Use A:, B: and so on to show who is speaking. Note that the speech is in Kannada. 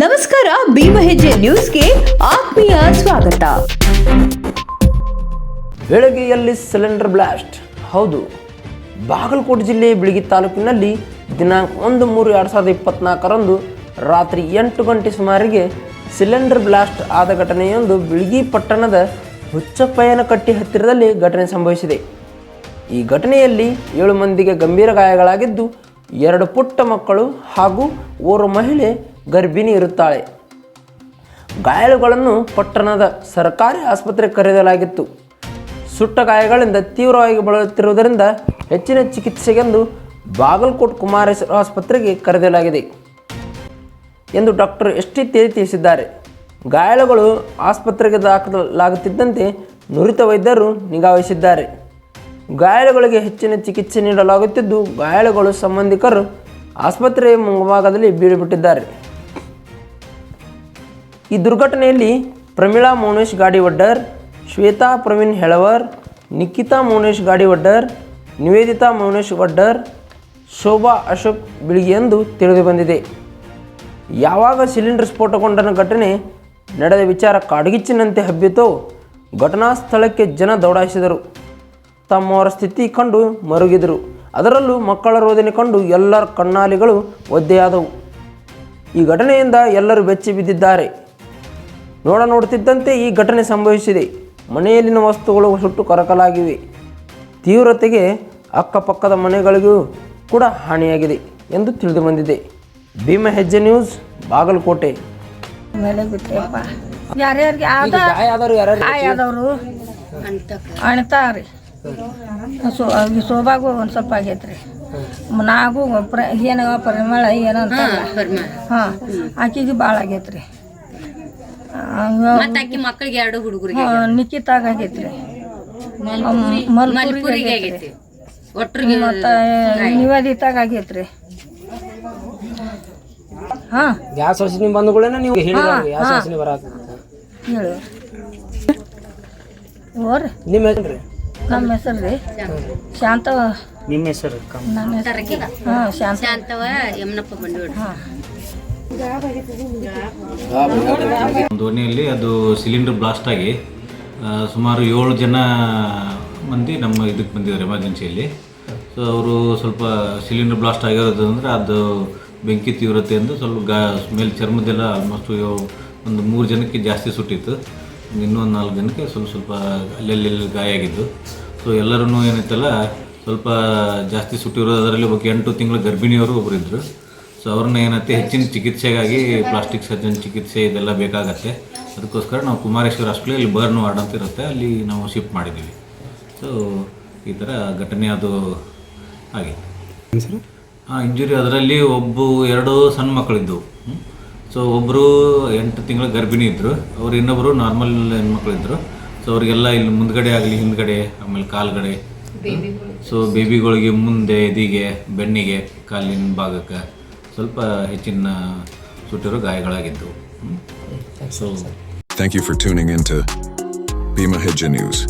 A: ನಮಸ್ಕಾರ ಭೀಮ ಹೆಜ್ಜೆ ನ್ಯೂಸ್ಗೆ ಆತ್ಮೀಯ ಸ್ವಾಗತ.
B: ಬೆಳಗ್ಗೆಯಲ್ಲಿ ಸಿಲಿಂಡರ್ ಬ್ಲಾಸ್ಟ್. ಹೌದು, ಬಾಗಲಕೋಟೆ ಜಿಲ್ಲೆ ಬಿಳಗಿ ತಾಲೂಕಿನಲ್ಲಿ ದಿನಾಂಕ ಒಂದು ಮೂರು ಎರಡು ಸಾವಿರದ ಇಪ್ಪತ್ನಾಲ್ಕರಂದು ರಾತ್ರಿ ಎಂಟು ಗಂಟೆ ಸುಮಾರಿಗೆ ಸಿಲಿಂಡರ್ ಬ್ಲಾಸ್ಟ್ ಆದ ಘಟನೆಯೊಂದು ಬಿಳಗಿ ಪಟ್ಟಣದ ಹುಚ್ಚಪ್ಪಯ್ಯನಕಟ್ಟಿ ಹತ್ತಿರದಲ್ಲಿ ಘಟನೆ ಸಂಭವಿಸಿದೆ. ಈ ಘಟನೆಯಲ್ಲಿ ಏಳು ಮಂದಿಗೆ ಗಂಭೀರ ಗಾಯಗಳಾಗಿದ್ದು ಎರಡು ಪುಟ್ಟ ಮಕ್ಕಳು ಹಾಗೂ ಓರ್ವ ಮಹಿಳೆ ಗರ್ಭಿಣಿ ಇರುತ್ತಾಳೆ. ಗಾಯಾಳುಗಳನ್ನು ಪಟ್ಟಣದ ಸರ್ಕಾರಿ ಆಸ್ಪತ್ರೆಗೆ ಕರೆಯಲಾಗಿತ್ತು. ಸುಟ್ಟ ಗಾಯಗಳಿಂದ ತೀವ್ರವಾಗಿ ಬಳಲುತ್ತಿರುವುದರಿಂದ ಹೆಚ್ಚಿನ ಚಿಕಿತ್ಸೆಗೆಂದು ಬಾಗಲಕೋಟ್ ಕುಮಾರೇಶ್ವರ ಆಸ್ಪತ್ರೆಗೆ ಕರೆದಲಾಗಿದೆ ಎಂದು ಡಾಕ್ಟರ್ ಎಸ್ ಟಿ ತೇಲಿ ತಿಳಿಸಿದ್ದಾರೆ. ಗಾಯಾಳುಗಳು ಆಸ್ಪತ್ರೆಗೆ ದಾಖಲಾಗುತ್ತಿದ್ದಂತೆ ನುರಿತ ವೈದ್ಯರು ನಿಗಾವಹಿಸಿದ್ದಾರೆ ಗಾಯಾಳುಗಳಿಗೆ ಹೆಚ್ಚಿನ ಚಿಕಿತ್ಸೆ ನೀಡಲಾಗುತ್ತಿದ್ದು ಗಾಯಾಳುಗಳು ಸಂಬಂಧಿಕರು ಆಸ್ಪತ್ರೆಯ ಮುಂಭಾಗದಲ್ಲಿ ಬೀಡುಬಿಟ್ಟಿದ್ದಾರೆ ಈ ದುರ್ಘಟನೆಯಲ್ಲಿ ಪ್ರಮೀಳಾ ಮೌನೇಶ್ ಗಾಡಿ ವಡ್ಡರ್ ಶ್ವೇತಾ ಪ್ರವೀಣ್ ಹೆಳವರ್ ನಿಖಿತಾ ಮೌನೇಶ್ ಗಾಡಿ ವಡ್ಡರ್ ನಿವೇದಿತಾ ಮೌನೇಶ್ ವಡ್ಡರ್, ಶೋಭಾ ಅಶೋಕ್ ಬಿಳಿಗೆ ಎಂದು ತಿಳಿದು ಬಂದಿದೆ. ಯಾವಾಗ ಸಿಲಿಂಡರ್ ಸ್ಫೋಟಗೊಂಡ ಘಟನೆ ನಡೆದ ವಿಚಾರ ಕಾಡ್ಗಿಚ್ಚಿನಂತೆ ಹಬ್ಬಿತೋ, ಘಟನಾ ಸ್ಥಳಕ್ಕೆ ಜನ ದೌಡಾಯಿಸಿದರು. ತಮ್ಮವರ ಸ್ಥಿತಿ ಕಂಡು ಮರುಗಿದರು. ಅದರಲ್ಲೂ ಮಕ್ಕಳ ರೋದನೆ ಕಂಡು ಎಲ್ಲರ ಕಣ್ಣಾಲಿಗಳು ಒದ್ದೆಯಾದವು. ಈ ಘಟನೆಯಿಂದ ಎಲ್ಲರೂ ಬೆಚ್ಚಿ ಬಿದ್ದಿದ್ದಾರೆ. ನೋಡ ನೋಡುತ್ತಿದ್ದಂತೆ ಈ ಘಟನೆ ಸಂಭವಿಸಿದೆ. ಮನೆಯಲ್ಲಿನ ವಸ್ತುಗಳು ಸುಟ್ಟು ಕರಕಲಾಗಿವೆ. ತೀವ್ರತೆಗೆ ಅಕ್ಕಪಕ್ಕದ ಮನೆಗಳಿಗೂ ಕೂಡ ಹಾನಿಯಾಗಿದೆ ಎಂದು ತಿಳಿದು ಬಂದಿದೆ ಭೀಮ ಹೆಜ್ಜೆ ನ್ಯೂಸ್ ಬಾಗಲಕೋಟೆ.
C: ಮೇಲೆ ಬಿಟ್ಟೆಪ್ಪ ಯಾರ್ಯಾರಿಗೆ ಆದ
B: ಆದವರು ಯಾರು
C: ಆದವರು ಅಣ್ತಾವ್ರಿ ಸೊ ಈ ಶೋಭಾಗೂ ಒಂದು ಸ್ವಲ್ಪ ಆಗೈತ್ರಿ. ನಾಗೂ ಪ್ರ ಏನವ ಪರಿಮಳ ಏನಂತ ಹಾಂ ಆಕಿಗೆ ಭಾಳ ಆಗೈತ್ರಿ.
D: ಮತ್ತ ಆಕಿ ಮಕ್ಕಳಿಗೆ ಎರಡು ಹುಡುಗರಿಗೆ
C: ನಿಖಿತಾಗ ಆಗೈತ್ರಿ. ಮಲ್ಪುರಿಗೆ ಆಗೈತ್ರಿ.
D: ಒಟ್ಟರಿಗೆ
C: ಮತ್ತು ನಿವೇದಿತಾಗ ಆಗೈತ್ರಿ. ಹಾ.
B: ಗ್ಯಾಸ್ ವಾಸನೆ ಕೂಡಲೇ ನೀವು ಹೇಳಿದ್ರೆ ಗ್ಯಾಸ್ ವಾಸನೆ ಬರಾಕ
C: ಹೇಳು. ಓರ್
B: ನಿಮ್ಮ ಹೆಸರು
C: ನಮ್ಮ ಹೆಸರು ರೀ. ಶಾಂತವ.
E: ನಿಮ್ಮ ಹೆಸರು
C: ನನ್ನ ಹೆಸರು. ಹಾಂ
D: ಶಾಂತವ. ಯಮನಪ್ಪ ಬಂಡೋಡ್
C: ಹಾಂ.
E: ದೋಣಿಯಲ್ಲಿ ಅದು ಸಿಲಿಂಡರ್ ಬ್ಲಾಸ್ಟ್ ಆಗಿ ಸುಮಾರು ಏಳು ಜನ ಮಂದಿ ನಮ್ಮ ಇದಕ್ಕೆ ಬಂದಿದ್ದಾರೆ, ಎಮರ್ಜೆನ್ಸಿಯಲ್ಲಿ. ಸೊ ಅವರು ಸ್ವಲ್ಪ ಸಿಲಿಂಡರ್ ಬ್ಲಾಸ್ಟ್ ಆಗಿರೋದು ಅಂದರೆ ಅದು ಬೆಂಕಿ ತೀವ್ರತೆ ಎಂದು ಸ್ವಲ್ಪ ಗಾ, ಮೇಲೆ ಚರ್ಮದೆಲ್ಲ ಆಲ್ಮೋಸ್ಟ್ ಒಂದು ಮೂರು ಜನಕ್ಕೆ ಜಾಸ್ತಿ ಸುಟ್ಟಿತ್ತು. ಇನ್ನೊಂದು ನಾಲ್ಕು ಜನಕ್ಕೆ ಸ್ವಲ್ಪ ಸ್ವಲ್ಪ ಅಲ್ಲೆಲ್ಲಿ ಗಾಯ ಆಗಿದ್ದು. ಸೊ ಎಲ್ಲರೂ ಏನಿತ್ತಲ್ಲ ಸ್ವಲ್ಪ ಜಾಸ್ತಿ ಸುಟ್ಟಿರೋದರಲ್ಲಿ ಒಬ್ಬ ಎಂಟು ತಿಂಗಳ ಗರ್ಭಿಣಿಯವರು ಒಬ್ಬರು ಇದ್ದರು ಸೊ ಅವ್ರನ್ನ ಏನತ್ತೆ ಹೆಚ್ಚಿನ ಚಿಕಿತ್ಸೆಗಾಗಿ ಪ್ಲಾಸ್ಟಿಕ್ ಸರ್ಜನ್ ಚಿಕಿತ್ಸೆ ಇದೆಲ್ಲ ಬೇಕಾಗತ್ತೆ. ಅದಕ್ಕೋಸ್ಕರ ನಾವು ಕುಮಾರೇಶ್ವರ ಹಾಸ್ಪಿಟಲ್ ಇಲ್ಲಿ ಬರ್ನ್ ವಾರ್ಡ್ ಅಂತ ಇರುತ್ತೆ. ಅಲ್ಲಿ ನಾವು ಶಿಫ್ಟ್ ಮಾಡಿದ್ದೀವಿ. ಸೊ ಈ ಥರ ಘಟನೆ ಅದು ಆಗಿತ್ತು. ಹಾಂ ಇಂಜುರಿ ಅದರಲ್ಲಿ ಒಬ್ಬ ಎರಡು ಸಣ್ಣ ಮಕ್ಕಳಿದ್ದವು. ಸೊ ಒಬ್ಬರು ಎಂಟು ತಿಂಗಳ ಗರ್ಭಿಣಿ ಇದ್ದರು ಅವ್ರು ಇನ್ನೊಬ್ಬರು ನಾರ್ಮಲ್ ಹೆಣ್ಮಕ್ಳಿದ್ರು. ಸೊ ಅವರಿಗೆಲ್ಲ ಇಲ್ಲಿ ಮುಂದ್ಗಡೆ ಆಗಲಿ ಹಿಂದ್ಗಡೆ ಆಮೇಲೆ ಕಾಲುಗಡೆ. ಸೊ ಬೇಬಿಗಳಿಗೆ ಮುಂದೆ ಎದಿಗೆ ಬೆನ್ನಿಗೆ ಕಾಲಿನ ಭಾಗಕ್ಕೆ. ಸ್ವಲ್ಪ ಹೆಚ್ಚಿನ ಸುಟ್ಟಿರೋ ಗಾಯಗಳಾಗಿದ್ದವು. So
F: thank you for tuning in to Bhima Hejje news